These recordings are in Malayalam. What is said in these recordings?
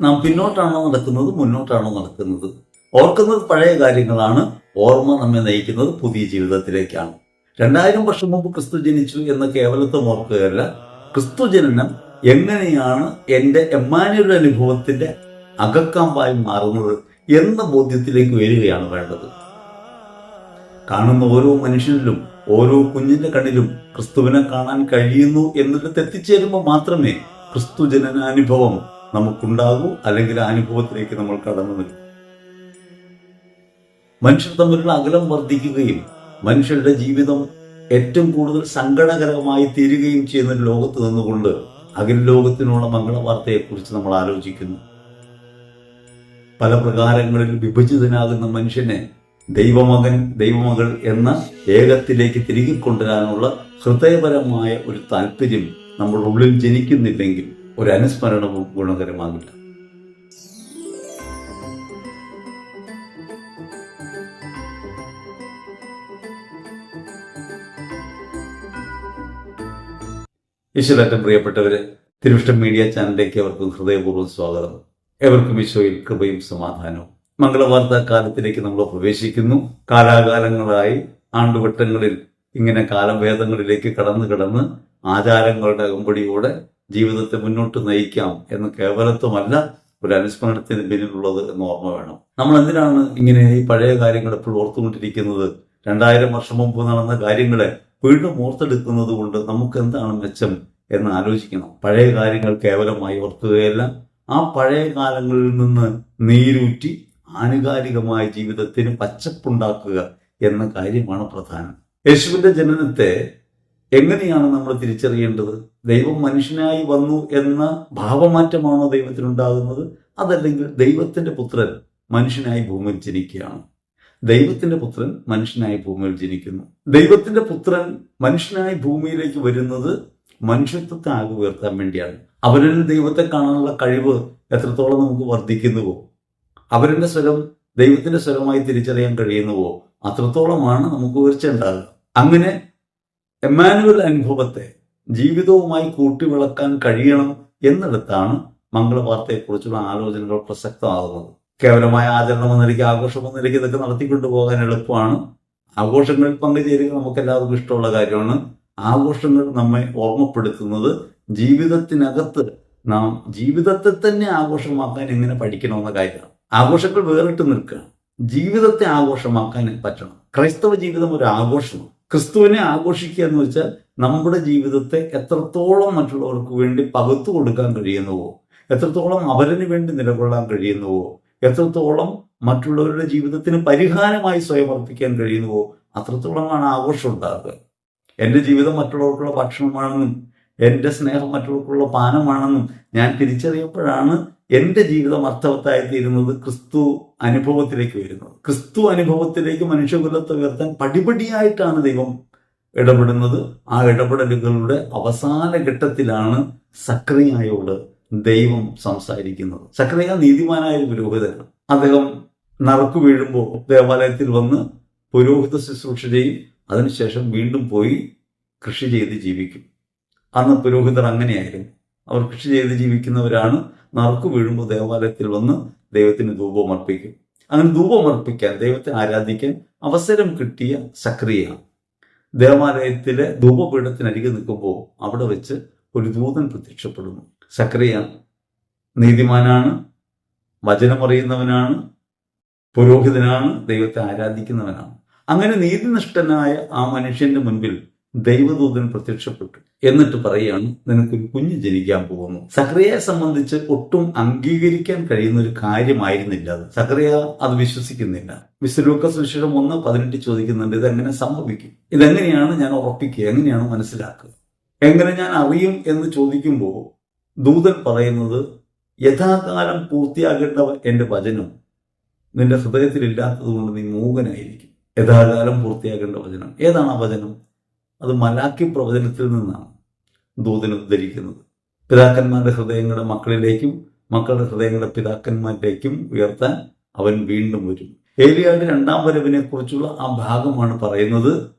നാം പിന്നോട്ടാണോ നടക്കുന്നത് മുന്നോട്ടാണോ നടക്കുന്നത്? ഓർക്കുന്നത് പഴയ കാര്യങ്ങളാണ്. ഓർമ്മ നമ്മെ നയിക്കുന്നത് പുതിയ ജീവിതത്തിലേക്കാണ്. രണ്ടായിരം വർഷം മുമ്പ് ക്രിസ്തു ജനിച്ചു എന്ന കേവലത്വം ഓർക്കുകയല്ല. ക്രിസ്തു ജനനം എങ്ങനെയാണ് എന്റെ എമ്മാനിയുടെ അനുഭവത്തിന്റെ അകക്കാമ്പായി മാറുന്നത് എന്ന ബോധ്യത്തിലേക്ക് വരികയാണ് വേണ്ടത്. കാണുന്ന ഓരോ മനുഷ്യനിലും ഓരോ കുഞ്ഞിന്റെ കണ്ണിലും ക്രിസ്തുവിനെ കാണാൻ കഴിയുന്നു എന്നിടത്ത് എത്തിച്ചേരുമ്പോൾ മാത്രമേ ക്രിസ്തു ജനനാനുഭവം നമുക്കുണ്ടാകൂ അല്ലെങ്കിൽ ആ അനുഭവത്തിലേക്ക് നമ്മൾ കടന്നു നിൽക്കും മനുഷ്യർ തമ്മിലുള്ള അകലം വർദ്ധിക്കുകയും മനുഷ്യരുടെ ജീവിതം ഏറ്റവും കൂടുതൽ സങ്കടകരമായി തീരുകയും ചെയ്യുന്ന ലോകത്ത് നിന്നുകൊണ്ട് അകൽ ലോകത്തിനുള്ള മംഗളവാർത്തയെക്കുറിച്ച് നമ്മൾ ആലോചിക്കുന്നു. പല പ്രകാരങ്ങളിൽ വിഭജിതനാകുന്ന മനുഷ്യനെ ദൈവമകൻ ദൈവമകൾ എന്ന ഏകത്തിലേക്ക് തിരികെ കൊണ്ടുവരാനുള്ള ഹൃദയപരമായ ഒരു താല്പര്യം നമ്മുടെ ഉള്ളിൽ ജനിക്കുന്നില്ലെങ്കിൽ ഒരു അനുസ്മരണവും ഗുണകരമാകില്ല ഈശ്വരാറ്റം പ്രിയപ്പെട്ടവരെ തിരുവിഷ്ടം മീഡിയ ചാനലിലേക്ക് അവർക്കും ഹൃദയപൂർവം സ്വാഗതം. എവർക്കും ഈശോയിൽ കൃപയും സമാധാനവും. മംഗളവാർത്താ കാലത്തിലേക്ക് നമ്മൾ പ്രവേശിക്കുന്നു. കാലാകാലങ്ങളായി ആണ്ടുവട്ടങ്ങളിൽ ഇങ്ങനെ കാലഭേദങ്ങളിലേക്ക് കടന്നു കടന്ന് ആചാരങ്ങളുടെ അകമ്പടിയോടെ ജീവിതത്തെ മുന്നോട്ട് നയിക്കാം എന്ന കേവലത്വമല്ല ഒരു അനുസ്മരണത്തിന് പിന്നിലുള്ളത് എന്ന് ഓർമ്മ വേണം. നമ്മൾ എന്തിനാണ് ഇങ്ങനെ ഈ പഴയ കാര്യങ്ങൾ എപ്പോഴും ഓർത്തുകൊണ്ടിരിക്കുന്നത്? രണ്ടായിരം വർഷം മുമ്പ് നടന്ന കാര്യങ്ങളെ വീണ്ടും ഓർത്തെടുക്കുന്നത് കൊണ്ട് നമുക്ക് എന്താണ് മെച്ചം എന്ന് ആലോചിക്കണം. പഴയ കാര്യങ്ങൾ കേവലമായി ഓർക്കുകയല്ല ആ പഴയ കാലങ്ങളിൽ നിന്ന് നീരൂറ്റി ആനുകാലികമായ ജീവിതത്തിന് പച്ചപ്പുണ്ടാക്കുക എന്ന കാര്യമാണ് പ്രധാനം. യേശുവിന്റെ ജനനത്തെ എങ്ങനെയാണ് നമ്മൾ തിരിച്ചറിയേണ്ടത്? ദൈവം മനുഷ്യനായി വന്നു എന്ന ഭാവമാറ്റമാണോ ദൈവത്തിനുണ്ടാകുന്നത്? അതല്ലെങ്കിൽ ദൈവത്തിന്റെ പുത്രൻ മനുഷ്യനായി ഭൂമിയിൽ ജനിക്കുകയാണ്. ദൈവത്തിന്റെ പുത്രൻ മനുഷ്യനായി ഭൂമിയിൽ ജനിക്കുന്നു. ദൈവത്തിന്റെ പുത്രൻ മനുഷ്യനായി ഭൂമിയിലേക്ക് വരുന്നത് മനുഷ്യത്വത്തെ ആകെ ഉയർത്താൻ വേണ്ടിയാണ്. അവരിൽ ദൈവത്തെ കാണാനുള്ള കഴിവ് എത്രത്തോളം നമുക്ക് വർദ്ധിക്കുന്നുവോ അവരുടെ സ്വരം ദൈവത്തിന്റെ സ്വരമായി തിരിച്ചറിയാൻ കഴിയുന്നുവോ അത്രത്തോളമാണ് നമുക്ക് ഉയർച്ച ഉണ്ടാകുക അങ്ങനെ എമ്മാനുവൽ അനുഭവത്തെ ജീവിതവുമായി കൂട്ടിവിളക്കാൻ കഴിയണം എന്നിടത്താണ് മംഗളവാർത്തയെക്കുറിച്ചുള്ള ആലോചനകൾ പ്രസക്തമാകുന്നത്. കേവലമായ ആചരണം എന്ന നിലയ്ക്ക് ആഘോഷം എന്ന നിലയ്ക്ക് ഇതൊക്കെ നടത്തിക്കൊണ്ടു പോകാൻ എളുപ്പമാണ്. ആഘോഷങ്ങളിൽ പങ്കുചേരുക നമുക്ക് എല്ലാവർക്കും ഇഷ്ടമുള്ള കാര്യമാണ്. ആഘോഷങ്ങൾ നമ്മെ ഓർമ്മപ്പെടുത്തുന്നത് ജീവിതത്തിനകത്ത് നാം ജീവിതത്തെ തന്നെ ആഘോഷമാക്കാൻ എങ്ങനെ പഠിക്കണമെന്ന കാര്യമാണ്. ആഘോഷങ്ങൾ വേറിട്ട് നിൽക്കുക. ജീവിതത്തെ ആഘോഷമാക്കാൻ പറ്റണം. ക്രൈസ്തവ ജീവിതം ഒരു ആഘോഷമാണ്. ക്രിസ്തുവിനെ ആഘോഷിക്കുക എന്ന് വെച്ചാൽ നമ്മുടെ ജീവിതത്തെ എത്രത്തോളം മറ്റുള്ളവർക്ക് വേണ്ടി പകുത്തു കൊടുക്കാൻ കഴിയുന്നുവോ എത്രത്തോളം അവരന് വേണ്ടി നിലകൊള്ളാൻ കഴിയുന്നുവോ എത്രത്തോളം മറ്റുള്ളവരുടെ ജീവിതത്തിന് പരിഹാരമായി സ്വയം അർപ്പിക്കാൻ കഴിയുന്നുവോ അത്രത്തോളമാണ് ആഘോഷം ഉണ്ടാകുക. എന്റെ ജീവിതം മറ്റുള്ളവർക്കുള്ള ഭക്ഷണമാണെന്നും എന്റെ സ്നേഹം മറ്റുള്ളവർക്കുള്ള പാനമാണെന്നും ഞാൻ തിരിച്ചറിയപ്പോഴാണ് എന്റെ ജീവിതം അർത്ഥവത്തായി തീരുന്നത് ക്രിസ്തു അനുഭവത്തിലേക്ക് വരുന്നത്. ക്രിസ്തു അനുഭവത്തിലേക്ക് മനുഷ്യകുലത്തെ ഉയർത്താൻ പടിപടിയായിട്ടാണ് ദൈവം ഇടപെടുന്നത്. ആ ഇടപെടലുകളുടെ അവസാന ഘട്ടത്തിലാണ് സക്രിയായോട് ദൈവം സംസാരിക്കുന്നത്. സക്രിയ നീതിമാനായ പുരോഹിതനാണ്. അദ്ദേഹം നറുക്കു വീഴുമ്പോൾ ദേവാലയത്തിൽ വന്ന് പുരോഹിത ശുശ്രൂഷ ചെയ്യും അതിനുശേഷം വീണ്ടും പോയി കൃഷി ചെയ്ത് ജീവിക്കും. അന്ന് പുരോഹിതർ അങ്ങനെയായിരുന്നു. അവർ കൃഷി ചെയ്ത് ജീവിക്കുന്നവരാണ്. നറുക്കു വീഴുമ്പോൾ ദേവാലയത്തിൽ വന്ന് ദൈവത്തിന് ധൂപമർപ്പിക്കും അങ്ങനെ ധൂപമർപ്പിക്കാൻ ദൈവത്തെ ആരാധിക്കാൻ അവസരം കിട്ടിയ സക്രിയ ദേവാലയത്തിലെ ധൂപപീഠത്തിനരികെ നിൽക്കുമ്പോൾ അവിടെ വെച്ച് ഒരു ദൂതൻ പ്രത്യക്ഷപ്പെടുന്നു. സക്രിയ നീതിമാനാണ് വചനമറിയുന്നവനാണ് പുരോഹിതനാണ് ദൈവത്തെ ആരാധിക്കുന്നവനാണ്. അങ്ങനെ നീതിനിഷ്ഠനായ ആ മനുഷ്യന്റെ മുൻപിൽ ദൈവദൂതൻ പ്രത്യക്ഷപ്പെട്ടു. എന്നിട്ട് പറയുകയാണ് നിനക്കൊരു കുഞ്ഞ് ജനിക്കാൻ പോകുന്നു. സക്രിയയെ സംബന്ധിച്ച് ഒട്ടും അംഗീകരിക്കാൻ കഴിയുന്ന ഒരു കാര്യമായിരുന്നില്ല അത്. സക്രിയ അത് വിശ്വസിക്കുന്നില്ല. മിസ്റ്റർ ലൂക്കസ് വിശേഷം ഒന്ന് പതിനെട്ട് ചോദിക്കുന്നുണ്ട് ഇതെങ്ങനെ സംഭവിക്കും? ഇതെങ്ങനെയാണ് ഞാൻ ഉറപ്പിക്കുക? എങ്ങനെയാണ് മനസ്സിലാക്കുക? എങ്ങനെ ഞാൻ അറിയും എന്ന് ചോദിക്കുമ്പോൾ ദൂതൻ പറയുന്നത് യഥാകാലം പൂർത്തിയാകേണ്ട എന്റെ വചനം നിന്റെ ഹൃദയത്തിൽ ഇല്ലാത്തത് കൊണ്ട് നീ മൂകനായിരിക്കും. യഥാകാലം പൂർത്തിയാകേണ്ട വചനം. ഏതാണ് ആ വചനം? അത് മലാക്കി പ്രവചനത്തിൽ നിന്നാണ് ദൂതൻ ഉദ്ധരിക്കുന്നത്. പിതാക്കന്മാരുടെ ഹൃദയങ്ങളുടെ മക്കളിലേക്കും മക്കളുടെ ഹൃദയങ്ങളുടെ പിതാക്കന്മാരിലേക്കും ഉയർത്താൻ അവൻ വീണ്ടും വരും. ഏലിയാളുടെ രണ്ടാം വരവിനെ കുറിച്ചുള്ള ആ ഭാഗമാണ് പറയുന്നത്.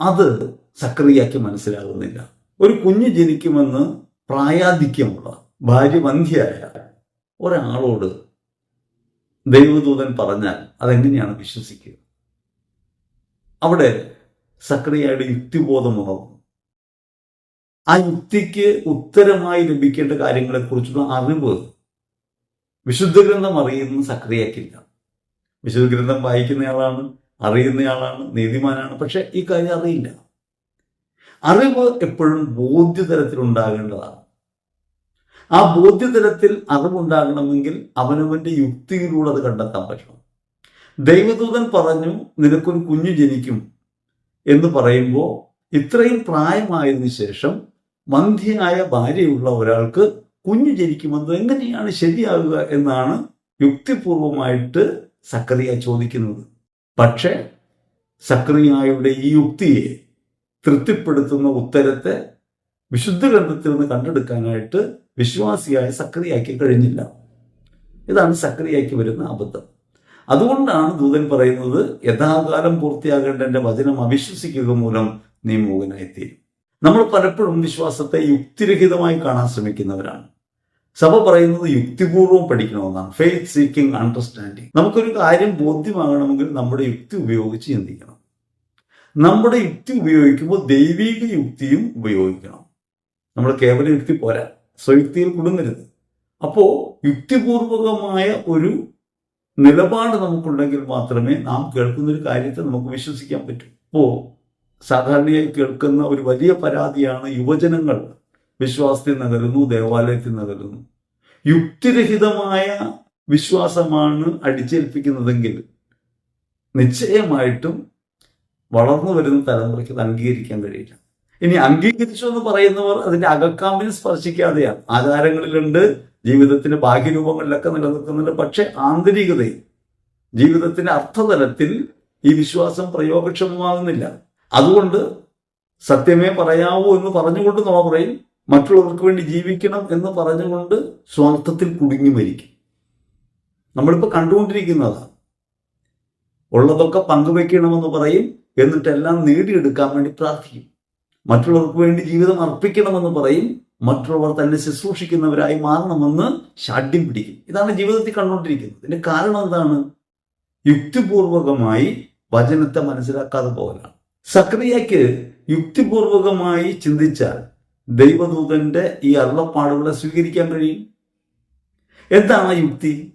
അത് സക്രിയാക്കി മനസ്സിലാകുന്നില്ല. ഒരു കുഞ്ഞ് ജനിക്കുമെന്ന് പ്രായാധിക്യമുള്ള ഭാര്യ വന്ധ്യയായ ഒരാളോട് ദൈവദൂതൻ പറഞ്ഞാൽ അതെങ്ങനെയാണ് വിശ്വസിക്കുക? അവിടെ സക്രിയയുടെ യുക്തിബോധം ഉണർന്നു ആ യുക്തിക്ക് ഉത്തരമായി ലഭിക്കേണ്ട കാര്യങ്ങളെക്കുറിച്ചുള്ള അറിവ് വിശുദ്ധ ഗ്രന്ഥം അറിയുന്ന സക്രിയക്കില്ല. വിശുദ്ധ ഗ്രന്ഥം വായിക്കുന്നയാളാണ് അറിയുന്നയാളാണ് നീതിമാനാണ് പക്ഷെ ഈ കാര്യം അറിയില്ല. അറിവ് എപ്പോഴും ബോധ്യതലത്തിൽ ഉണ്ടാകേണ്ടതാണ് ആ ബോധ്യതലത്തിൽ അറിവുണ്ടാകണമെങ്കിൽ അവനവന്റെ യുക്തിയിലൂടെ അത് കണ്ടെത്താൻ പറ്റണം. ദൈവദൂതൻ പറഞ്ഞു നിനക്കൊരു കുഞ്ഞു ജനിക്കും. എന്ന് പറയുമ്പോൾ ഇത്രയും പ്രായമായതിനു ശേഷം മന്ധ്യയായ ഭാര്യയുള്ള ഒരാൾക്ക് കുഞ്ഞു ജനിക്കുമെന്നത് എങ്ങനെയാണ് ശരിയാകുക എന്നാണ് യുക്തിപൂർവമായിട്ട് സക്കറിയ ചോദിക്കുന്നത്. പക്ഷേ സക്രിയായുടെ ഈ യുക്തിയെ തൃപ്തിപ്പെടുത്തുന്ന ഉത്തരത്തെ വിശുദ്ധ ഗ്രന്ഥത്തിൽ നിന്ന് കണ്ടെടുക്കാനായിട്ട് വിശ്വാസിയായ സക്രിയയ്ക്ക് കഴിഞ്ഞില്ല. ഇതാണ് സക്രിയയ്ക്ക് വരുന്ന അബദ്ധം. അതുകൊണ്ടാണ് ദൂതൻ പറയുന്നത് യഥാകാലം പൂർത്തിയാകേണ്ട എന്റെ വചനം അവിശ്വസിക്കുക മൂലം നീ മൂകനായിത്തീരും. നമ്മൾ പലപ്പോഴും വിശ്വാസത്തെ യുക്തിരഹിതമായി കാണാൻ ശ്രമിക്കുന്നവരാണ്. സഭ പറയുന്നത് യുക്തിപൂർവം പഠിക്കണമെന്നാണ്. ഫെയ്ത്ത് സീക്കിംഗ് അണ്ടർസ്റ്റാൻഡിങ് നമുക്കൊരു കാര്യം ബോധ്യമാകണമെങ്കിൽ നമ്മുടെ യുക്തി ഉപയോഗിച്ച് ചിന്തിക്കണം. നമ്മുടെ യുക്തി ഉപയോഗിക്കുമ്പോൾ ദൈവിക യുക്തിയും ഉപയോഗിക്കണം. നമ്മൾ കേവല യുക്തി പോരാ. സ്വയുക്തിയിൽ കുടുങ്ങരുത്. അപ്പോൾ യുക്തിപൂർവകമായ ഒരു നിലപാട് നമുക്കുണ്ടെങ്കിൽ മാത്രമേ നാം കേൾക്കുന്ന ഒരു കാര്യത്തെ നമുക്ക് വിശ്വസിക്കാൻ പറ്റൂ. ഇപ്പോ സാധാരണയായി കേൾക്കുന്ന ഒരു വലിയ പരാതിയാണ് യുവജനങ്ങൾ വിശ്വാസത്തിൽ നകരുന്നു ദേവാലയത്തിൽ നകരുന്നു യുക്തിരഹിതമായ വിശ്വാസമാണ് അടിച്ചേൽപ്പിക്കുന്നതെങ്കിൽ നിശ്ചയമായിട്ടും വളർന്നു വരുന്ന തലമുറയ്ക്ക് അത് അംഗീകരിക്കാൻ കഴിയില്ല. ഇനി അംഗീകരിച്ചു എന്ന് പറയുന്നവർ അതിന്റെ അകക്കാമ്പിനെ സ്പർശിക്കാതെയാണ്. ആചാരങ്ങളിലുണ്ട് ജീവിതത്തിന്റെ ബാഹ്യരൂപങ്ങളിലൊക്കെ നിലനിൽക്കുന്നുണ്ട്. പക്ഷെ ആന്തരികതയിൽ ജീവിതത്തിന്റെ അർത്ഥതലത്തിൽ ഈ വിശ്വാസം പ്രയോഗക്ഷമമാകുന്നില്ല. അതുകൊണ്ട് സത്യമേ പറയാവൂ എന്ന് പറഞ്ഞുകൊണ്ട് നോ പറയും മറ്റുള്ളവർക്ക് വേണ്ടി ജീവിക്കണം എന്ന് പറഞ്ഞുകൊണ്ട് സ്വാർത്ഥത്തിൽ കുടുങ്ങി മരിക്കും. നമ്മളിപ്പോൾ കണ്ടുകൊണ്ടിരിക്കുന്നതാണ് ഉള്ളതൊക്കെ പങ്കുവെക്കണമെന്ന് പറയും. എന്നിട്ടെല്ലാം നേടിയെടുക്കാൻ വേണ്ടി പ്രാർത്ഥിക്കും. മറ്റുള്ളവർക്ക് വേണ്ടി ജീവിതം അർപ്പിക്കണമെന്ന് പറയും. മറ്റുള്ളവർ തന്നെ ശുശ്രൂഷിക്കുന്നവരായി മാറണമെന്ന് ഷാഡ്യം പിടിക്കും. ഇതാണ് ജീവിതത്തിൽ കണ്ടുകൊണ്ടിരിക്കുന്നത്. ഇതിന്റെ കാരണം എന്താണ്? യുക്തിപൂർവകമായി വചനത്തെ മനസ്സിലാക്കാതെ പോകലാണ്. സക്രിയയ്ക്ക് യുക്തിപൂർവകമായി ചിന്തിച്ചാൽ ദൈവദൂതന്റെ ഈ അരുളപ്പാടുകളെ സ്വീകരിക്കാൻ കഴിയും. എന്താണ് യുക്തി?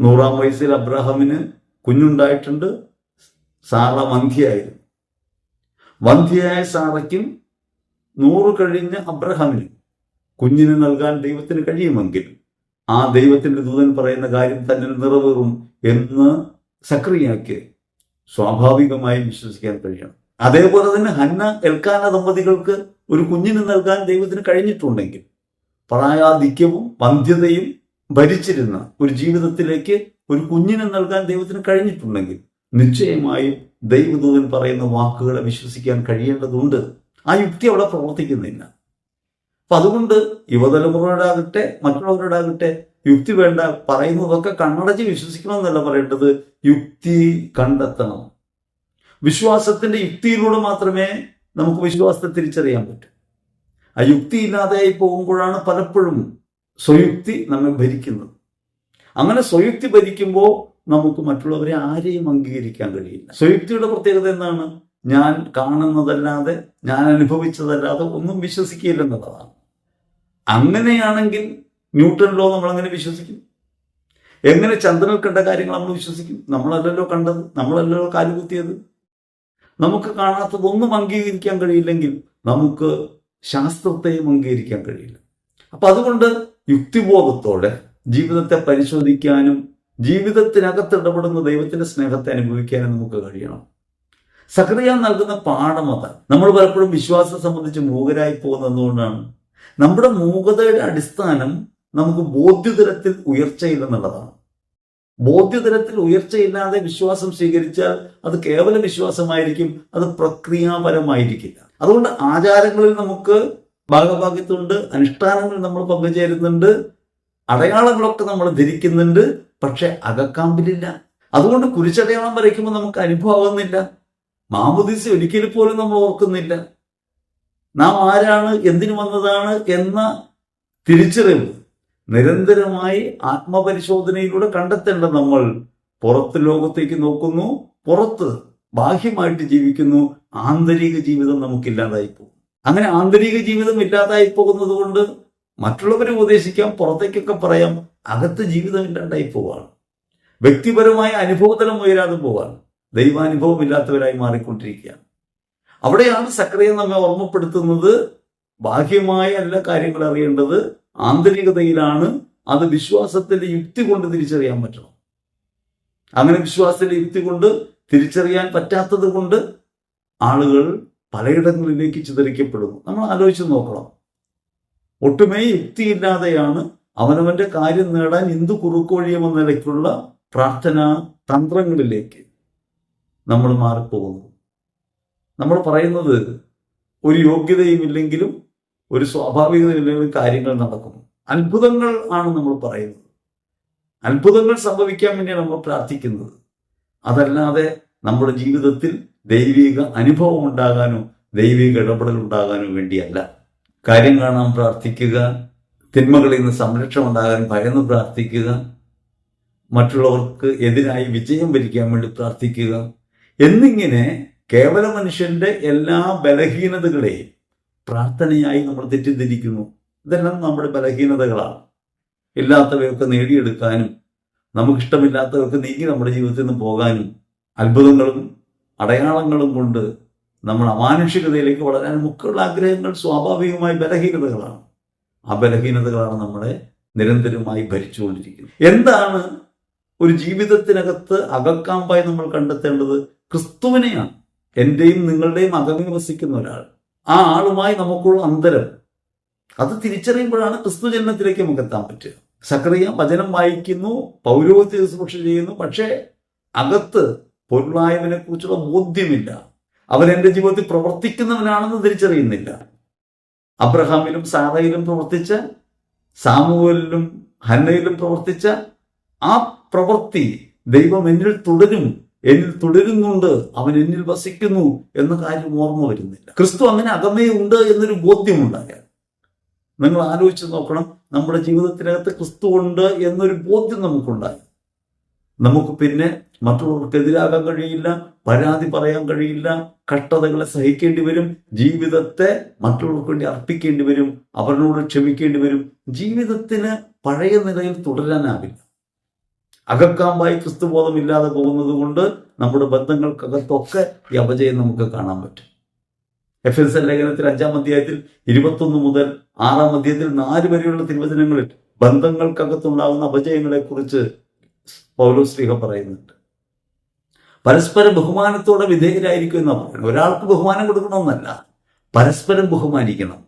നൂറാം വയസ്സിൽ അബ്രഹാമിന് കുഞ്ഞുണ്ടായിട്ടുണ്ട്. സാറ വന്ധ്യയായിരുന്നു. വന്ധ്യയായ സാറയ്ക്കും നൂറ് കഴിഞ്ഞ അബ്രഹാമിന് കുഞ്ഞിന് നൽകാൻ ദൈവത്തിന് കഴിയുമെങ്കിൽ ആ ദൈവത്തിന്റെ ദൂതൻ പറയുന്ന കാര്യം തന്നെ നിറവേറും എന്ന് സക്രിയാക്ക് സ്വാഭാവികമായി വിശ്വസിക്കാൻ കഴിയണം. അതേപോലെ തന്നെ ഹന്ന എൽക്കാന ദമ്പതികൾക്ക് ഒരു കുഞ്ഞിന് നൽകാൻ ദൈവത്തിന് കഴിഞ്ഞിട്ടുണ്ടെങ്കിൽ പ്രായാധിക്യവും വന്ധ്യതയും ഭരിച്ചിരുന്ന ഒരു ജീവിതത്തിലേക്ക് ഒരു കുഞ്ഞിന് നൽകാൻ ദൈവത്തിന് കഴിഞ്ഞിട്ടുണ്ടെങ്കിൽ നിശ്ചയമായും ദൈവദൂതൻ പറയുന്ന വാക്കുകളെ വിശ്വസിക്കാൻ കഴിയേണ്ടതുണ്ട്. ആ യുക്തി അവിടെ പ്രവർത്തിക്കുന്നില്ല. അപ്പൊ അതുകൊണ്ട് യുവതലമുറയോടാകട്ടെ മറ്റുള്ളവരോടാകട്ടെ യുക്തി വേണ്ട പറയുന്നതൊക്കെ കണ്ണടച്ച് വിശ്വസിക്കണമെന്നല്ല പറയേണ്ടത്. യുക്തി കണ്ടെത്തണം. വിശ്വാസത്തിന്റെ യുക്തിയിലൂടെ മാത്രമേ നമുക്ക് വിശ്വാസത്തെ തിരിച്ചറിയാൻ പറ്റൂ. ആ യുക്തി ഇല്ലാതെയായി പോകുമ്പോഴാണ് പലപ്പോഴും സ്വയുക്തി നമ്മെ ഭരിക്കുന്നത്. അങ്ങനെ സ്വയുക്തി ഭരിക്കുമ്പോൾ നമുക്ക് മറ്റുള്ളവരെ ആരെയും അംഗീകരിക്കാൻ കഴിയില്ല. സ്വയുക്തിയുടെ പ്രത്യേകത എന്താണ്? ഞാൻ കാണുന്നതല്ലാതെ ഞാൻ അനുഭവിച്ചതല്ലാതെ ഒന്നും വിശ്വസിക്കില്ലെന്നുള്ളതാണ് അങ്ങനെയാണെങ്കിൽ ന്യൂട്ടൺ ലോ നമ്മൾ അങ്ങനെ വിശ്വസിക്കും. എങ്ങനെ ചന്ദ്രനിൽ കണ്ട കാര്യങ്ങൾ നമ്മൾ വിശ്വസിക്കും? നമ്മളല്ലല്ലോ കണ്ടത് നമ്മളല്ലല്ലോ കാലുകുത്തിയത് നമുക്ക് കാണാത്തതൊന്നും അംഗീകരിക്കാൻ കഴിയില്ലെങ്കിൽ നമുക്ക് ശാസ്ത്രത്തെയും അംഗീകരിക്കാൻ കഴിയില്ല. അപ്പൊ അതുകൊണ്ട് യുക്തിബോധത്തോടെ ജീവിതത്തെ പരിശോധിക്കാനും ജീവിതത്തിനകത്ത് ഇടപെടുന്ന ദൈവത്തിന്റെ സ്നേഹത്തെ അനുഭവിക്കാനും നമുക്ക് കഴിയണം. സക്രിയ നൽകുന്ന പാഠം അതാണ് നമ്മൾ പലപ്പോഴും വിശ്വാസം സംബന്ധിച്ച് മൂകരായി പോകുന്നതുകൊണ്ടാണ്. നമ്മുടെ മൂകതയുടെ അടിസ്ഥാനം നമുക്ക് ബോധ്യതലത്തിൽ ഉയർച്ചയില്ലെന്നുള്ളതാണ് ബോധ്യതരത്തിൽ ഉയർച്ചയില്ലാതെ വിശ്വാസം സ്വീകരിച്ചാൽ അത് കേവല വിശ്വാസമായിരിക്കും അത് പ്രക്രിയാപരമായിരിക്കില്ല. അതുകൊണ്ട് ആചാരങ്ങളിൽ നമുക്ക് ഭാഗഭാഗ്യത്തുണ്ട് അനുഷ്ഠാനങ്ങളിൽ നമ്മൾ പങ്കുചേരുന്നുണ്ട് അടയാളങ്ങളൊക്കെ നമ്മൾ ധരിക്കുന്നുണ്ട് പക്ഷെ അകക്കാമ്പിലില്ല. അതുകൊണ്ട് കുരിശടയാളം വരയ്ക്കുമ്പോൾ നമുക്ക് അനുഭവമാകുന്നില്ല മാമുദിസ ഒരിക്കൽ പോലും നമ്മൾ ഓർക്കുന്നില്ല. നാം ആരാണ് എന്തിനു വന്നതാണ് എന്ന തിരിച്ചറിവ് നിരന്തരമായി ആത്മപരിശോധനയിലൂടെ കണ്ടെത്തേണ്ട നമ്മൾ പുറത്ത് ലോകത്തേക്ക് നോക്കുന്നു പുറത്ത് ബാഹ്യമായിട്ട് ജീവിക്കുന്നു ആന്തരിക ജീവിതം നമുക്കില്ലാതായി പോകും. അങ്ങനെ ആന്തരിക ജീവിതം ഇല്ലാതായി പോകുന്നത് കൊണ്ട് മറ്റുള്ളവരെ ഉപദേശിക്കാം പുറത്തേക്കൊക്കെ പറയാം അകത്ത് ജീവിതം ഇല്ലാണ്ടായി പോവാണ്. വ്യക്തിപരമായ അനുഭവതലം ഉയരാതെ പോവാണ്. ദൈവാനുഭവം ഇല്ലാത്തവരായി മാറിക്കൊണ്ടിരിക്കുകയാണ്. അവിടെയാണ് സക്രിയ നമ്മെ ഓർമ്മപ്പെടുത്തുന്നത്. ബാഹ്യമായ എല്ലാ കാര്യങ്ങൾ അറിയേണ്ടത് ആന്തരികതയിലാണ്. അത് വിശ്വാസത്തിന്റെ യുക്തി കൊണ്ട് തിരിച്ചറിയാൻ പറ്റണം. അങ്ങനെ വിശ്വാസത്തിന്റെ യുക്തി കൊണ്ട് തിരിച്ചറിയാൻ പറ്റാത്തത് കൊണ്ട് ആളുകൾ പലയിടങ്ങളിലേക്ക് ചിതറിക്കപ്പെടുന്നു. നമ്മൾ ആലോചിച്ച് നോക്കണം. ഒട്ടുമേ യുക്തിയില്ലാതെയാണ് അവനവന്റെ കാര്യം നേടാൻ എന്തു കുറുക്കൊഴിയുമെന്ന നിലയ്ക്കുള്ള പ്രാർത്ഥനാ തന്ത്രങ്ങളിലേക്ക് നമ്മൾ മാറിപ്പോകുന്നു. നമ്മൾ പറയുന്നത് ഒരു യോഗ്യതയും ഇല്ലെങ്കിലും ഒരു സ്വാഭാവികതയില്ലെങ്കിലും കാര്യങ്ങൾ നടക്കുന്നു. അത്ഭുതങ്ങൾ ആണ് നമ്മൾ പറയുന്നത്. അത്ഭുതങ്ങൾ സംഭവിക്കാൻ വേണ്ടിയാണ് നമ്മൾ പ്രാർത്ഥിക്കുന്നത്. അതല്ലാതെ നമ്മുടെ ജീവിതത്തിൽ ദൈവിക അനുഭവം ഉണ്ടാകാനോ ദൈവിക ഇടപെടൽ ഉണ്ടാകാനോ വേണ്ടിയല്ല. കാര്യം കാണാൻ പ്രാർത്ഥിക്കുക തിന്മകളിൽ നിന്ന് സംരക്ഷണം ഉണ്ടാകാൻ ഭയന്ന് പ്രാർത്ഥിക്കുക മറ്റുള്ളവർക്ക് എതിരായി വിജയം വരിക്കാൻ വേണ്ടി പ്രാർത്ഥിക്കുക എന്നിങ്ങനെ കേവല മനുഷ്യന്റെ എല്ലാ ബലഹീനതകളെയും പ്രാർത്ഥനയായി നമ്മൾ തെറ്റിദ്ധരിക്കുന്നു. ഇതെല്ലാം നമ്മുടെ ബലഹീനതകളാണ്. ഇല്ലാത്തവയൊക്കെ നേടിയെടുക്കാനും നമുക്കിഷ്ടമില്ലാത്തവർക്ക് നീങ്ങി നമ്മുടെ ജീവിതത്തിൽ നിന്ന് പോകാനും അത്ഭുതങ്ങളും അടയാളങ്ങളും കൊണ്ട് നമ്മൾ അമാനുഷികതയിലേക്ക് വളരാനും ഒക്കെയുള്ള ആഗ്രഹങ്ങൾ സ്വാഭാവികമായി ബലഹീനതകളാണ്. ആ ബലഹീനതകളാണ് നമ്മളെ നിരന്തരമായി ഭരിച്ചുകൊണ്ടിരിക്കുന്നത്. എന്താണ് ഒരു ജീവിതത്തിനകത്ത് അകക്കാമ്പായി നമ്മൾ കണ്ടെത്തേണ്ടത്? ക്രിസ്തുവിനെയാണ്. എന്റെയും നിങ്ങളുടെയും അകമി വസിക്കുന്ന ഒരാൾ. ആ ആളുമായി നമുക്കുള്ള അന്തരം. അത് തിരിച്ചറിയുമ്പോഴാണ് ക്രിസ്തു ജന്മത്തിലേക്ക് നമുക്ക് എത്താൻ പറ്റുക. സക്രിയ വചനം വായിക്കുന്നു പൗരോഹിത്യ ശുശ്രൂഷ ചെയ്യുന്നു പക്ഷേ അകത്ത് പൊരുളായവനെ കുറിച്ചുള്ള ബോധ്യമില്ല. അവൻ എന്റെ ജീവിതത്തിൽ പ്രവർത്തിക്കുന്നവനാണെന്ന് തിരിച്ചറിയുന്നില്ല. അബ്രഹാമിലും സാറയിലും പ്രവർത്തിച്ച സാമുവലിലും ഹന്നയിലും പ്രവർത്തിച്ച ആ പ്രവൃത്തി ദൈവം എന്നിൽ തുടരും. എന്നിൽ തുടരുന്നുണ്ട്. അവൻ എന്നിൽ വസിക്കുന്നു എന്ന കാര്യം ഓർമ്മ വരുന്നില്ല. ക്രിസ്തു അങ്ങനെ അകമേ ഉണ്ട് എന്നൊരു ബോധ്യമുണ്ടായാൽ നിങ്ങൾ ആലോചിച്ച് നോക്കണം. നമ്മുടെ ജീവിതത്തിനകത്ത് ക്രിസ്തു ഉണ്ട് എന്നൊരു ബോധ്യം നമുക്കുണ്ടായി നമുക്ക് പിന്നെ മറ്റുള്ളവർക്കെതിരാകാൻ കഴിയില്ല പരാതി പറയാൻ കഴിയില്ല കഷ്ടതകളെ സഹിക്കേണ്ടി വരും ജീവിതത്തെ മറ്റുള്ളവർക്ക് വേണ്ടി അർപ്പിക്കേണ്ടി വരും അവരോട് ക്ഷമിക്കേണ്ടി വരും. ജീവിതത്തിന് പഴയ നിലയിൽ തുടരാനാവില്ല. അകക്കാമ്പായി ക്രിസ്തുബോധം ഇല്ലാതെ പോകുന്നത് കൊണ്ട് നമ്മുടെ ബന്ധങ്ങൾക്കകത്തൊക്കെ ഈ അപജയം നമുക്ക് കാണാൻ പറ്റും. എഫ് എസ് എൽ ലേഖനത്തിൽ അഞ്ചാം അധ്യായത്തിൽ ഇരുപത്തൊന്ന് മുതൽ ആറാം അധ്യായത്തിൽ നാല് വരെയുള്ള തിരുവചനങ്ങളിൽ ബന്ധങ്ങൾക്കകത്തുണ്ടാകുന്ന അപജയങ്ങളെ കുറിച്ച് പൗലോസ്ലിഹ പറയുന്നുണ്ട്. പരസ്പരം ബഹുമാനത്തോടെ വിധേയരായിരിക്കും പറയുന്നത്. ഒരാൾക്ക് ബഹുമാനം കൊടുക്കണമെന്നല്ല പരസ്പരം ബഹുമാനിക്കണം.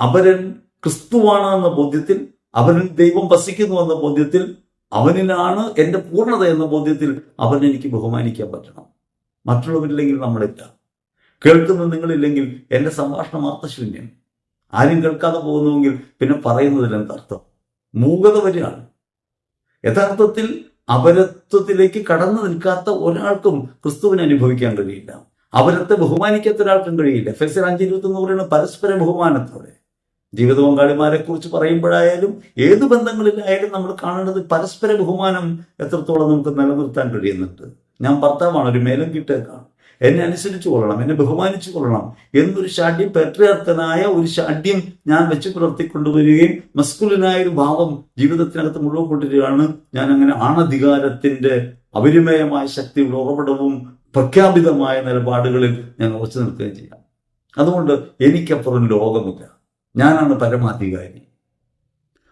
അവരൻ ക്രിസ്തുവാണ് എന്ന ബോധ്യത്തിൽ അവരിൽ ദൈവം വസിക്കുന്നു എന്ന ബോധ്യത്തിൽ അവനിലാണ് എന്റെ പൂർണത എന്ന ബോധ്യത്തിൽ അവൻ എനിക്ക് ബഹുമാനിക്കാൻ പറ്റണം. മറ്റുള്ളവരില്ലെങ്കിൽ നമ്മളില്ല. കേൾക്കുന്ന നിങ്ങളില്ലെങ്കിൽ എന്റെ സംഭാഷണം അർത്ഥശൂന്യം. ആരും കേൾക്കാതെ പോകുന്നുവെങ്കിൽ പിന്നെ പറയുന്നതിൽ എന്തർത്ഥം മൂകത വരികയാണ് യഥാർത്ഥത്തിൽ അപരത്വത്തിലേക്ക് കടന്നു നിൽക്കാത്ത ഒരാൾക്കും ക്രിസ്തുവിനെ അനുഭവിക്കാൻ കഴിയില്ല. അവരത്തെ ബഹുമാനിക്കാത്ത ഒരാൾക്കും കഴിയില്ല. ഫെസർ അഞ്ചിരുപത്തി ഒന്ന് പറയുന്നത് പരസ്പര ബഹുമാനത്തോടെ. ജീവിത പങ്കാളിമാരെ കുറിച്ച് പറയുമ്പോഴായാലും ഏത് ബന്ധങ്ങളിലായാലും നമ്മൾ കാണേണ്ടത് പരസ്പര ബഹുമാനം എത്രത്തോളം നമുക്ക് നിലനിർത്താൻ കഴിയുന്നുണ്ട്. ഞാൻ ഭർത്താവാണ് ഒരു മേലം കിട്ടേക്കാണ് എന്നെ അനുസരിച്ചു കൊള്ളണം എന്നെ ബഹുമാനിച്ചു കൊള്ളണം എന്നൊരു ഷാഢ്യം പെട്രിയർക്കനായ ഒരു ഷാഢ്യം ഞാൻ വെച്ച് പുലർത്തിക്കൊണ്ടുവരികയും മസ്കുലിനായ ഒരു ഭാവം ജീവിതത്തിനകത്ത് മുഴുവൻ കൊണ്ടിരിക്കുകയാണ് ഞാൻ അങ്ങനെ ആണധികാരത്തിന്റെ അപരിമയമായ ശക്തിയുടെ ഉറവിടവും പ്രഖ്യാപിതമായ നിലപാടുകളിൽ ഞാൻ ഉറച്ചു നിൽക്കുകയും ചെയ്യാം. അതുകൊണ്ട് എനിക്കപ്പുറം ലോകമില്ല. ഞാനാണ് പരമാധികാരി.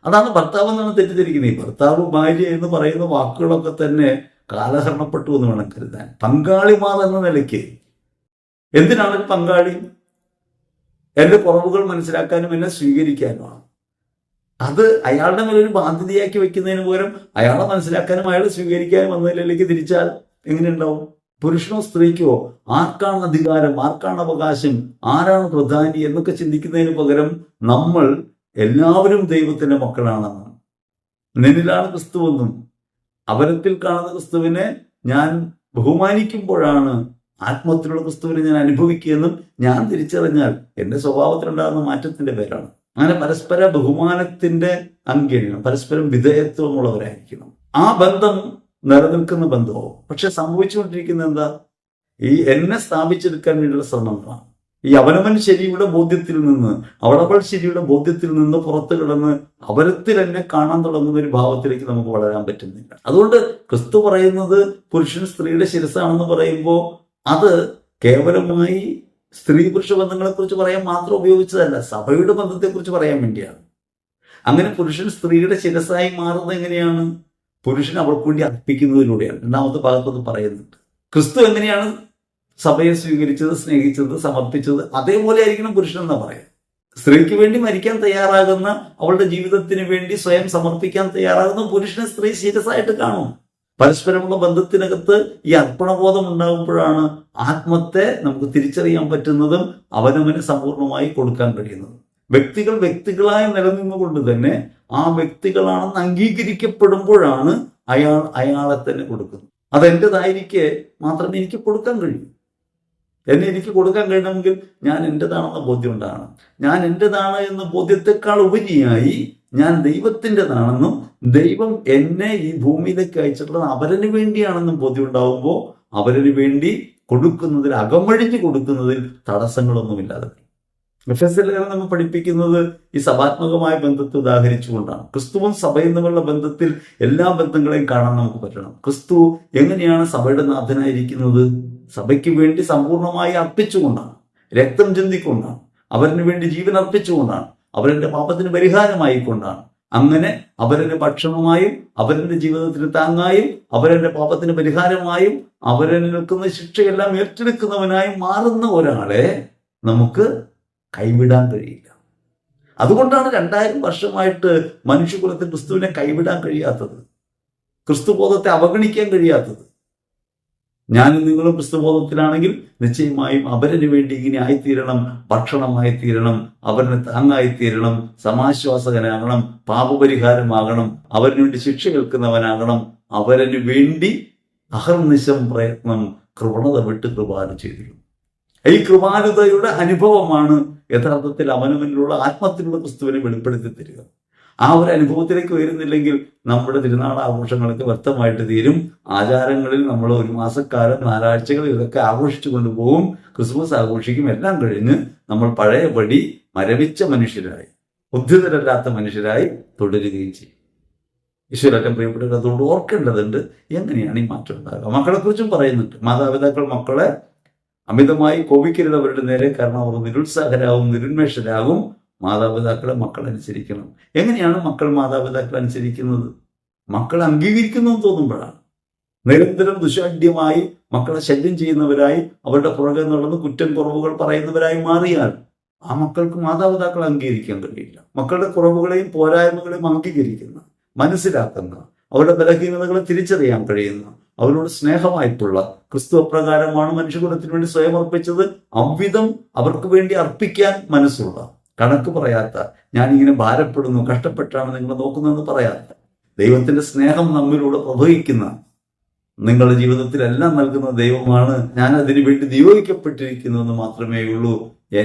അതാണ് ഭർത്താവ് എന്നാണ് തെറ്റിദ്ധരിക്കുന്നത്. ഈ ഭർത്താവ് ഭാര്യ എന്ന് പറയുന്ന വാക്കുകളൊക്കെ തന്നെ കാലഹരണപ്പെട്ടു എന്ന് വേണം കരുതാൻ. പങ്കാളിമാർ എന്ന നിലയ്ക്ക് എന്തിനാണ് പങ്കാളി? എന്റെ കുറവുകൾ മനസ്സിലാക്കാനും എന്നെ സ്വീകരിക്കാനുമാണ്. അത് അയാളുടെ മേലെ ഒരു ബാധ്യതയാക്കി വെക്കുന്നതിന് പകരം അയാളെ മനസ്സിലാക്കാനും അയാളെ സ്വീകരിക്കാനും എന്ന നിലയിലേക്ക് തിരിച്ചാൽ എങ്ങനെയുണ്ടാവും? പുരുഷനോ സ്ത്രീക്കോ ആർക്കാണ് അധികാരം ആർക്കാണ് അവകാശം ആരാണ് പ്രധാനി എന്നൊക്കെ ചിന്തിക്കുന്നതിന് പകരം നമ്മൾ എല്ലാവരും ദൈവത്തിന്റെ മക്കളാണെന്ന്. നിന്നിലാണ് ക്രിസ്തുവെന്നും അവരത്തിൽ കാണുന്ന ക്രിസ്തുവിനെ ഞാൻ ബഹുമാനിക്കുമ്പോഴാണ് ആത്മത്തിലുള്ള ക്രിസ്തുവിനെ ഞാൻ അനുഭവിക്കുകയെന്നും ഞാൻ തിരിച്ചറിഞ്ഞാൽ എന്റെ സ്വഭാവത്തിലുണ്ടാകുന്ന മാറ്റത്തിന്റെ പേരാണ്. അങ്ങനെ പരസ്പര ബഹുമാനത്തിന്റെ അംഗീകരിക്കണം പരസ്പരം വിധേയത്വമുള്ളവരായിരിക്കണം ആ ബന്ധം നിലനിൽക്കുന്ന ബന്ധവും. പക്ഷെ സംഭവിച്ചുകൊണ്ടിരിക്കുന്നത് എന്താ? ഈ എന്നെ സ്ഥാപിച്ചെടുക്കാൻ വേണ്ടിയുള്ള ശ്രമങ്ങളാണ് ഈ അവനവൻ ശരിയുടെ ബോധ്യത്തിൽ നിന്ന് അവളവൾ ശരിയുടെ ബോധ്യത്തിൽ നിന്ന് പുറത്തു കിടന്ന് അവരത്തിൽ എന്നെ കാണാൻ തുടങ്ങുന്ന ഒരു ഭാവത്തിലേക്ക് നമുക്ക് വളരാൻ പറ്റുന്നില്ല. അതുകൊണ്ട് ക്രിസ്തു പറയുന്നത് പുരുഷൻ സ്ത്രീയുടെ ശിരസാണെന്ന് പറയുമ്പോൾ അത് കേവലമായി സ്ത്രീ പുരുഷ ബന്ധങ്ങളെ കുറിച്ച് പറയാൻ മാത്രം ഉപയോഗിച്ചതല്ല സഭയുടെ ബന്ധത്തെക്കുറിച്ച് പറയാൻ വേണ്ടിയാണ്. അങ്ങനെ പുരുഷൻ സ്ത്രീയുടെ ശിരസായി മാറുന്നത് എങ്ങനെയാണ്? പുരുഷൻ അവർക്ക് വേണ്ടി അർപ്പിക്കുന്നതിലൂടെയാണ്. രണ്ടാമത്തെ ഭാഗത്തൊന്ന് പറയുന്നുണ്ട്. ക്രിസ്തു എങ്ങനെയാണ് സഭയെ സ്വീകരിച്ചത് സ്നേഹിച്ചത് സമർപ്പിച്ചത്? അതേപോലെ ആയിരിക്കണം പുരുഷൻ എന്നാ പറയാം സ്ത്രീക്ക് വേണ്ടി മരിക്കാൻ തയ്യാറാകുന്ന അവളുടെ ജീവിതത്തിന് വേണ്ടി സ്വയം സമർപ്പിക്കാൻ തയ്യാറാകുന്ന പുരുഷനെ സ്ത്രീ സീരിയസ് ആയിട്ട് കാണും. പരസ്പരമുള്ള ബന്ധത്തിനകത്ത് ഈ അർപ്പണബോധം ഉണ്ടാകുമ്പോഴാണ് ആത്മത്തെ നമുക്ക് തിരിച്ചറിയാൻ പറ്റുന്നതും അവനവന് സമ്പൂർണമായി കൊടുക്കാൻ കഴിയുന്നതും. വ്യക്തികൾ വ്യക്തികളായി നിലനിന്നുകൊണ്ട് തന്നെ ആ വ്യക്തികളാണെന്ന് അംഗീകരിക്കപ്പെടുമ്പോഴാണ് അയാൾ അയാളെ തന്നെ കൊടുക്കുന്നത് അതെന്റെതായിരിക്കെ മാത്രമേ എനിക്ക് കൊടുക്കാൻ കഴിയൂ എന്നെ എനിക്ക് കൊടുക്കാൻ കഴിയണമെങ്കിൽ ഞാൻ എന്റെതാണെന്ന ബോധ്യം ഉണ്ടാകണം ഞാൻ എന്റെതാണ് എന്ന ബോധ്യത്തെക്കാൾ ഉപരിയായി ഞാൻ ദൈവത്തിന്റെതാണെന്നും ദൈവം എന്നെ ഈ ഭൂമിയിലേക്ക് അയച്ചിട്ടുള്ളത് അവരന് വേണ്ടിയാണെന്നും ബോധ്യം ഉണ്ടാവുമ്പോൾ അവരന് വേണ്ടി കൊടുക്കുന്നതിൽ അകമഴിഞ്ഞ് കൊടുക്കുന്നതിൽ തടസ്സങ്ങളൊന്നുമില്ലാതെ. എഫ് എസ് നമ്മൾ പഠിപ്പിക്കുന്നത് ഈ സഭാത്മകമായ ബന്ധത്തെ ഉദാഹരിച്ചുകൊണ്ടാണ്. ക്രിസ്തുവും സഭയും തമ്മിലുള്ള ബന്ധത്തിൽ എല്ലാ ബന്ധങ്ങളെയും കാണാൻ നമുക്ക് പറ്റണം. ക്രിസ്തു എങ്ങനെയാണ് സഭയുടെ നാഥനായിരിക്കുന്നത്? സഭയ്ക്ക് വേണ്ടി സമ്പൂർണമായി അർപ്പിച്ചുകൊണ്ടാണ്. രക്തം ചിന്തിക്കൊണ്ടാണ്. അവരിന് വേണ്ടി ജീവൻ അർപ്പിച്ചുകൊണ്ടാണ്. അവരുടെ പാപത്തിന് പരിഹാരമായിക്കൊണ്ടാണ്. അങ്ങനെ അവരുടെ ഭക്ഷണമായും അവരുടെ ജീവിതത്തിന് താങ്ങായും അവരുടെ പാപത്തിന് പരിഹാരമായും അവരെ നിൽക്കുന്ന ശിക്ഷയെല്ലാം ഏറ്റെടുക്കുന്നവനായി മാറുന്ന ഒരാളെ നമുക്ക് കൈവിടാൻ കഴിയില്ല. അതുകൊണ്ടാണ് രണ്ടായിരം വർഷമായിട്ട് മനുഷ്യകുലത്തെ ക്രിസ്തുവിനെ കൈവിടാൻ കഴിയാത്തത്. ക്രിസ്തുബോധത്തെ അവഗണിക്കാൻ കഴിയാത്തത്. ഞാനും നിങ്ങളും ക്രിസ്തുബോധത്തിലാണെങ്കിൽ നിശ്ചയമായും അവരന് വേണ്ടി ഇങ്ങനെ ആയിത്തീരണം ഭക്ഷണമായി തീരണം അവരിന് താങ്ങായി തീരണം സമാശ്വാസകനാകണം പാപപരിഹാരമാകണം അവരിന് വേണ്ടി ശിക്ഷ കേൾക്കുന്നവനാകണം അവരന് വേണ്ടി അഹർനിശം പ്രയത്നം കൃപണത വിട്ട് കൃപാന ചെയ്തിരുന്നു. ഈ കൃപാനുതയുടെ അനുഭവമാണ് യഥാർത്ഥത്തിൽ അവനവനിലുള്ള ആത്മത്തിലുള്ള ക്രിസ്തുവിനെ വെളിപ്പെടുത്തി തരിക. ആ ഒരു അനുഭവത്തിലേക്ക് വരുന്നില്ലെങ്കിൽ നമ്മുടെ തിരുനാൾ ആഘോഷങ്ങളൊക്കെ വ്യക്തമായിട്ട് തീരും. ആചാരങ്ങളിൽ നമ്മൾ ഒരു മാസക്കാലം നാലാഴ്ചകൾ ഇതൊക്കെ ആഘോഷിച്ചു കൊണ്ടുപോകും ക്രിസ്മസ് ആഘോഷിക്കും. എല്ലാം കഴിഞ്ഞ് നമ്മൾ പഴയപടി മരവിച്ച മനുഷ്യരായി ബുദ്ധിതരല്ലാത്ത മനുഷ്യരായി തുടരുകയും ചെയ്യും. ഈശ്വരറ്റം പ്രിയപ്പെട്ടവർ അതുകൊണ്ട് ഓർക്കേണ്ടതുണ്ട് എങ്ങനെയാണ് ഈ മാറ്റം ഉണ്ടാകുക? മക്കളെക്കുറിച്ചും പറയുന്നുണ്ട്. മാതാപിതാക്കൾ മക്കളെ അമിതമായി കോപിക്കരുത് അവരുടെ നേരെ കാരണം അവർ നിരുത്സാഹരാകും നിരുന്മേഷരാകും. മാതാപിതാക്കളെ മക്കൾ അനുസരിക്കണം എങ്ങനെയാണ് മക്കൾ മാതാപിതാക്കൾ അനുസരിക്കുന്നത്? മക്കൾ അംഗീകരിക്കുന്നു എന്ന് തോന്നുമ്പോഴാണ്. നിരന്തരം ദുഷാഢ്യമായി മക്കളെ ശല്യം ചെയ്യുന്നവരായി അവരുടെ പുറകെ നടന്ന് കുറ്റം കുറവുകൾ പറയുന്നവരായി മാറിയാൽ ആ മക്കൾക്ക് മാതാപിതാക്കൾ അംഗീകരിക്കാൻ കഴിയില്ല. മക്കളുടെ കുറവുകളെയും പോരായ്മകളെയും അംഗീകരിക്കുന്ന മനസ്സിലാക്കുന്ന അവരുടെ ബലഹീനതകളെ തിരിച്ചറിയാൻ കഴിയുന്ന അവരോട് സ്നേഹമായിട്ടുള്ള ക്രിസ്തു അപ്രകാരമാണ് മനുഷ്യകുലത്തിന് വേണ്ടി സ്വയം അർപ്പിച്ചത്. അവിധം അവർക്ക് വേണ്ടി അർപ്പിക്കാൻ മനസ്സുള്ള കണക്ക് പറയാത്ത ഞാനിങ്ങനെ ഭാരപ്പെടുന്നു കഷ്ടപ്പെട്ടാണ് നിങ്ങൾ നോക്കുന്നതെന്ന് പറയാത്ത ദൈവത്തിന്റെ സ്നേഹം നമ്മിലൂടെ പ്രവഹിക്കുന്ന നിങ്ങളുടെ ജീവിതത്തിലെല്ലാം നൽകുന്ന ദൈവമാണ് ഞാൻ അതിനു വേണ്ടി നിയോഗിക്കപ്പെട്ടിരിക്കുന്നു എന്ന് മാത്രമേ ഉള്ളൂ.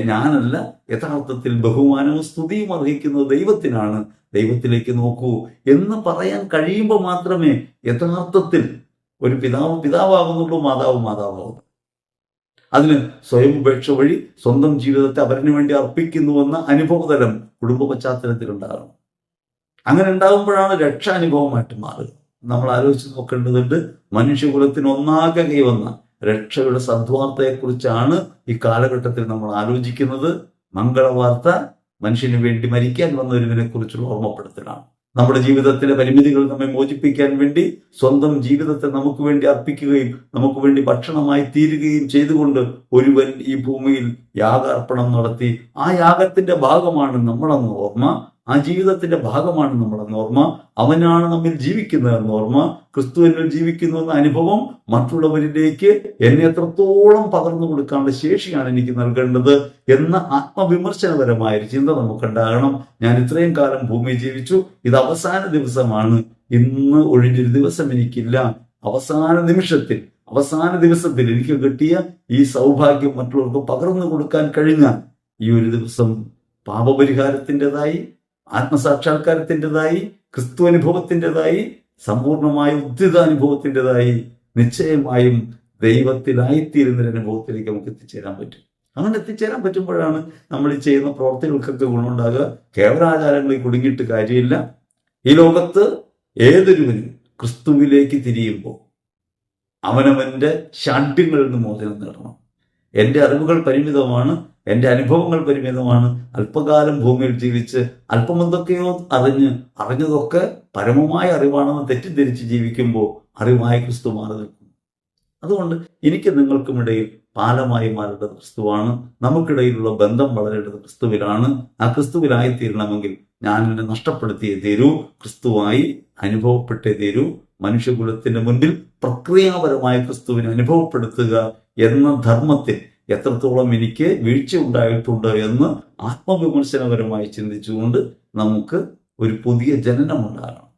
ഞാനല്ല യഥാർത്ഥത്തിൽ ബഹുമാനവും സ്തുതിയും അർഹിക്കുന്നത് ദൈവത്തിനാണ് ദൈവത്തിലേക്ക് നോക്കൂ എന്ന് പറയാൻ കഴിയുമ്പോൾ മാത്രമേ യഥാർത്ഥത്തിൽ ഒരു പിതാവ് പിതാവാകുന്നുള്ളൂ മാതാവ് മാതാവാകുന്നു. അതിന് സ്വയം ഉപേക്ഷ വഴി സ്വന്തം ജീവിതത്തെ അവരിന് വേണ്ടി അർപ്പിക്കുന്നുവെന്ന അനുഭവതലം കുടുംബ പശ്ചാത്തലത്തിൽ ഉണ്ടാകണം അങ്ങനെ ഉണ്ടാകുമ്പോഴാണ് രക്ഷാനുഭവമായിട്ട് മാറുക. നമ്മൾ ആലോചിച്ച് നോക്കേണ്ടതുണ്ട് മനുഷ്യകുലത്തിന് ഒന്നാകെ കൈവന്ന രക്ഷയുടെ സദ്വാർത്തയെക്കുറിച്ചാണ് ഈ കാലഘട്ടത്തിൽ നമ്മൾ ആലോചിക്കുന്നത്. മംഗളവാർത്ത മനുഷ്യന് വേണ്ടി മരിക്കാൻ വന്ന ഒരുവിനെ കുറിച്ചുള്ള ഓർമ്മപ്പെടുത്തലാണ്. നമ്മുടെ ജീവിതത്തിലെ പരിമിതികൾ നമ്മെ മോചിപ്പിക്കാൻ വേണ്ടി സ്വന്തം ജീവിതത്തെ നമുക്ക് വേണ്ടി അർപ്പിക്കുകയും നമുക്ക് വേണ്ടി ഭക്ഷണമായി തീരുകയും ചെയ്തുകൊണ്ട് ഒരുവൻ ഈ ഭൂമിയിൽ യാഗാർപ്പണം നടത്തി ആ യാഗത്തിന്റെ ഭാഗമാണ് നമ്മളെന്ന് ഓർമ്മ ആ ജീവിതത്തിന്റെ ഭാഗമാണ് നമ്മുടെ ഓർമ്മ. അവനാണ് നമ്മിൽ ജീവിക്കുന്നതെന്ന ഓർമ്മ. എന്നിൽ ജീവിക്കുന്നു എന്ന അനുഭവം മറ്റുള്ളവരിലേക്ക് എന്നെ എത്രത്തോളം പകർന്നു കൊടുക്കാനുള്ള ശേഷിയാണ് എനിക്ക് നൽകേണ്ടത് എന്ന ആത്മവിമർശനപരമായ ഒരു ചിന്ത നമുക്കുണ്ടാകണം. ഞാൻ ഇത്രയും കാലം ഭൂമി ജീവിച്ചു. ഇത് അവസാന ദിവസമാണ്. ഇന്ന് ഒഴിഞ്ഞൊരു ദിവസം എനിക്കില്ല. അവസാന നിമിഷത്തിൽ അവസാന ദിവസത്തിൽ എനിക്ക് കിട്ടിയ ഈ സൗഭാഗ്യം മറ്റുള്ളവർക്ക് പകർന്നു കൊടുക്കാൻ കഴിഞ്ഞ ഈ ഒരു ദിവസം പാപപരിഹാരത്തിന്റെതായി ആത്മസാക്ഷാത്കാരത്തിന്റെതായി ക്രിസ്തു അനുഭവത്തിന്റെതായി സമ്പൂർണമായ ഉദ്ധിതാനുഭവത്തിന്റെതായി നിശ്ചയമായും ദൈവത്തിലായിത്തീരുന്ന ഒരു അനുഭവത്തിലേക്ക് നമുക്ക് എത്തിച്ചേരാൻ പറ്റും. അങ്ങനെ എത്തിച്ചേരാൻ പറ്റുമ്പോഴാണ് നമ്മൾ ചെയ്യുന്ന പ്രവർത്തികൾക്കൊക്കെ ഗുണമുണ്ടാകുക. കേവലാചാരങ്ങളിൽ കുടുങ്ങിയിട്ട് കാര്യമില്ല. ഈ ലോകത്ത് ഏതൊരുവനും ക്രിസ്തുവിലേക്ക് തിരിയുമ്പോൾ അവനവന്റെ ഷാഢ്യങ്ങളിൽ നിന്ന് മോചനം നേടണം. എന്റെ അറിവുകൾ പരിമിതമാണ് എന്റെ അനുഭവങ്ങൾ പരിമിതമാണ്. അല്പകാലം ഭൂമിയിൽ ജീവിച്ച് അല്പം എന്തൊക്കെയോ അറിഞ്ഞ് അറിഞ്ഞതൊക്കെ പരമമായ അറിവാണെന്ന് തെറ്റിദ്ധരിച്ച് ജീവിക്കുമ്പോൾ അറിവായ ക്രിസ്തു മാറി നിൽക്കും അതുകൊണ്ട് എനിക്ക് നിങ്ങൾക്കും ഇടയിൽ പാലമായി മാറേണ്ടത് ക്രിസ്തുവാണ്. നമുക്കിടയിലുള്ള ബന്ധം വളരേണ്ടത് ക്രിസ്തുവിലാണ്. ആ ക്രിസ്തുവിലായി തീരണമെങ്കിൽ ഞാൻ എന്നെ നഷ്ടപ്പെടുത്തിയേ തീരൂ ക്രിസ്തുവായി അനുഭവപ്പെട്ടേ തീരൂ. മനുഷ്യകുലത്തിന്റെ മുൻപിൽ പ്രക്രിയാപരമായ ക്രിസ്തുവിനെ അനുഭവപ്പെടുത്തുക എന്ന ധർമ്മത്തിൽ എത്രത്തോളം എനിക്ക് വീഴ്ച ഉണ്ടായിട്ടുണ്ട് എന്ന് ആത്മവിമർശനപരമായി ചിന്തിച്ചുകൊണ്ട് നമുക്ക് ഒരു പുതിയ ജനനം ഉണ്ടാകണം.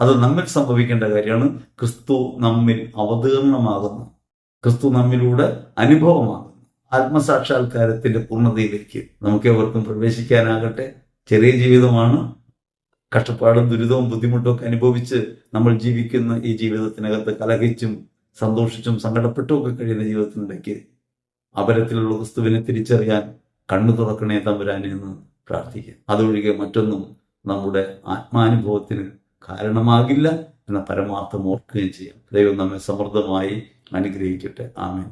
അത് നമ്മിൽ സംഭവിക്കേണ്ട കാര്യമാണ്. ക്രിസ്തു നമ്മിൽ അവതീർണമാകുന്നു. ക്രിസ്തു നമ്മിലൂടെ അനുഭവമാകുന്നു. ആത്മസാക്ഷാത്കാരത്തിന്റെ പൂർണതയിലേക്ക് നമുക്ക് എവർക്കും പ്രവേശിക്കാനാകട്ടെ. ചെറിയ ജീവിതമാണ്. കഷ്ടപ്പാടും ദുരിതവും ബുദ്ധിമുട്ടും ഒക്കെ അനുഭവിച്ച് നമ്മൾ ജീവിക്കുന്ന ഈ ജീവിതത്തിനകത്ത് കലഹിച്ചും സന്തോഷിച്ചും സങ്കടപ്പെട്ടും ഒക്കെ കഴിയുന്ന ജീവിതത്തിനിടയ്ക്ക് അപരത്തിലുള്ള ക്രിസ്തുവിനെ തിരിച്ചറിയാൻ കണ്ണു തുറക്കണേ തമ്പുരാനെ എന്ന് പ്രാർത്ഥിക്കുക അതൊഴികെ മറ്റൊന്നും നമ്മുടെ ആത്മാനുഭവത്തിന് കാരണമാകില്ല എന്ന പരമാർത്ഥം ഓർക്കുകയും ചെയ്യാം. ദൈവം നമ്മെ സമൃദ്ധമായി അനുഗ്രഹിക്കട്ടെ. ആമേൻ.